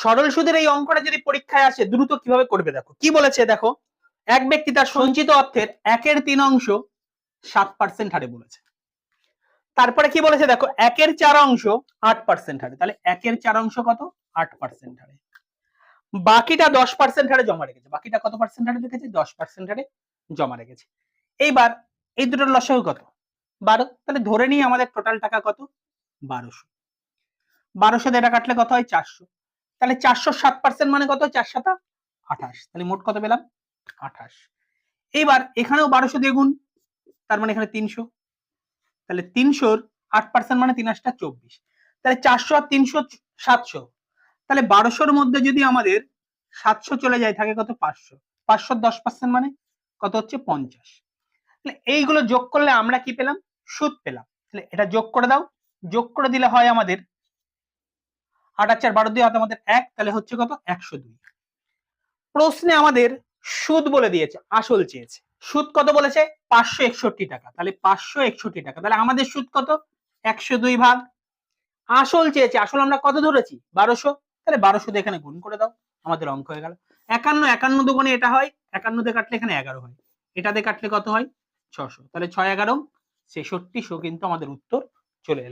সরল সুদের এই অঙ্কটা যদি পরীক্ষায় আসে, দ্রুত কীভাবে করবে দেখো? কি বলেছে দেখো? এক ব্যক্তি তার সঞ্চিত অর্থের একের তিন অংশ সাত পার্সেন্ট হারে বলেছে। তারপরে কি বলেছে দেখো? একের চার অংশ আট পার্সেন্ট হারে। তাহলে একের চার অংশ কত? আট পার্সেন্ট হারে। বাকিটা দশ পার্সেন্ট হারে জমা রেখেছে। বাকিটা কত পার্সেন্ট হারে রেখেছে? দশ পার্সেন্ট হারে জমা রেখেছে। এইবার এই দুটোর লসাগু কত? বারো। তাহলে ধরে নিই আমাদের টোটাল টাকা কত? বারোশো। বারোশো এটা কাটলে কত হয়? চারশো। তাহলে চারশো সাত পার্সেন্ট মানে কত? চার সাতা, আঠাশ। তাহলে মোট কত পেলাম? আঠাশ। এইবার এখানেও বারোশো দিয়ে গুণ, তার মানে এখানে তিনশো। তাহলে তিনশোর আট পার্সেন্ট মানে তিন আটটা চব্বিশ। তাহলে চারশো আর তিনশো সাতশো। তাহলে বারোশোর মধ্যে যদি আমাদের সাতশো চলে যায়, থাকে কত? পাঁচশো। পাঁচশো দশ পার্সেন্ট মানে কত হচ্ছে? পঞ্চাশ। তাহলে এইগুলো যোগ করলে আমরা কি পেলাম? সুদ পেলাম। তাহলে এটা যোগ করে দাও। যোগ করে দিলে হয় আমাদের আট আর চার বারো হাতে আমাদের এক, তাহলে হচ্ছে কত? একশো দুই। প্রশ্নে আমাদের সুদ বলে দিয়েছে, আসল চেয়েছে। সুদ কত বলেছে? পাঁচশো একষট্টি টাকা। তাহলে পাঁচশো একষট্টি টাকা। তাহলে আমাদের সুদ কত? একশো দুই ভাগ। আসল চেয়েছে, আসল আমরা কত ধরেছি? বারোশো। তাহলে বারোশো এখানে গুণ করে দাও, আমাদের অঙ্ক হয়ে গেল। একান্ন একান্ন দুগুণে এটা হয় একান্ন দিয়ে কাটলে এখানে এগারো হয়। এটা দিয়ে কাটলে কত হয়? ছশো। তাহলে ছয় এগারো, ছেষট্টিশো কিন্তু আমাদের উত্তর চলে এলো।